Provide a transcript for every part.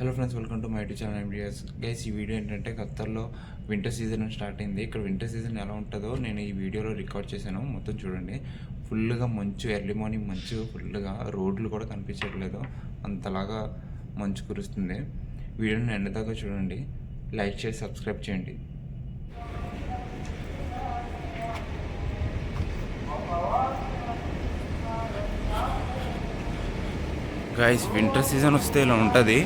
Hello friends welcome to my YouTube channel MDS guys ఈ video ఏంటంటే ఖత్తర్లో winter season start అయింది. ఇక్కడ వింటర్ సీజన్ ఎలా ఉంటుందో నేను ఈ వీడియోలో రికార్డ్ చేశాను. మొత్తం చూడండి. ఫుల్గా మంచు ఎర్లీ మార్నింగ్ మంచు ఫుల్గా రోడ్లు కూడా కనిపించట్లేదు. అంతలాగా మంచు కురుస్తుంది. వీడియోని ఎండ దాకా చూడండి. లైక్ చేసి సబ్స్క్రైబ్ చేయండి. గైస్ వింటర్ సీజన్ వస్తే ఇలా ఉంటుంది.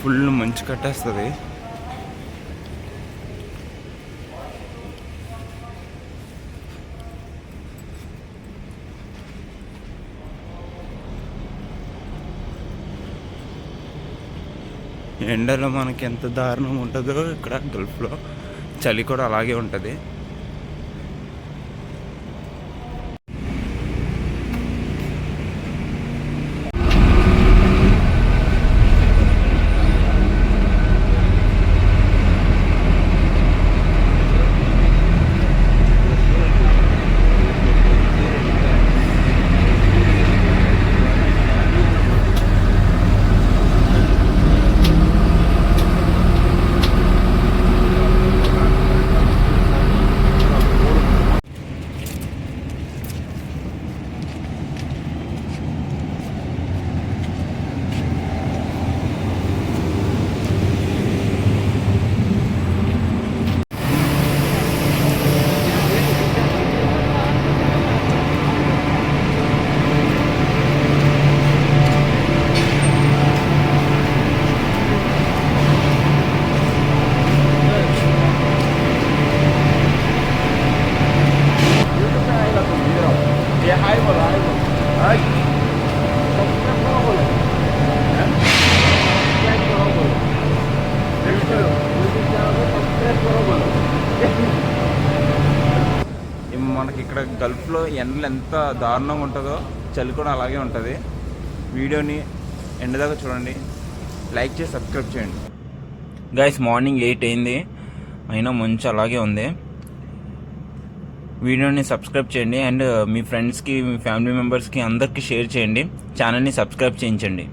ఫుల్ మంచు కట్టేస్తుంది. ఎండలో మనకి ఎంత దారుణం ఉంటుందో ఇక్కడ గల్ఫ్లో చలి కూడా అలాగే ఉంటుంది. మనకి ఇక్కడ గల్ఫ్లో ఎండలు ఎంత దారుణంగా ఉంటుందో చలి కూడా అలాగే ఉంటుంది. వీడియోని ఎండదాకా చూడండి. లైక్ చేసి సబ్స్క్రైబ్ చేయండి. గైస్ మార్నింగ్ ఎయిట్ అయింది. అయినా మంచు అలాగే ఉంది. వీడియోని సబ్స్క్రైబ్ చేయండి. అండ్ మీ ఫ్రెండ్స్కి మీ ఫ్యామిలీ మెంబర్స్కి అందరికీ షేర్ చేయండి. ఛానల్ని సబ్స్క్రైబ్ చేయించండి.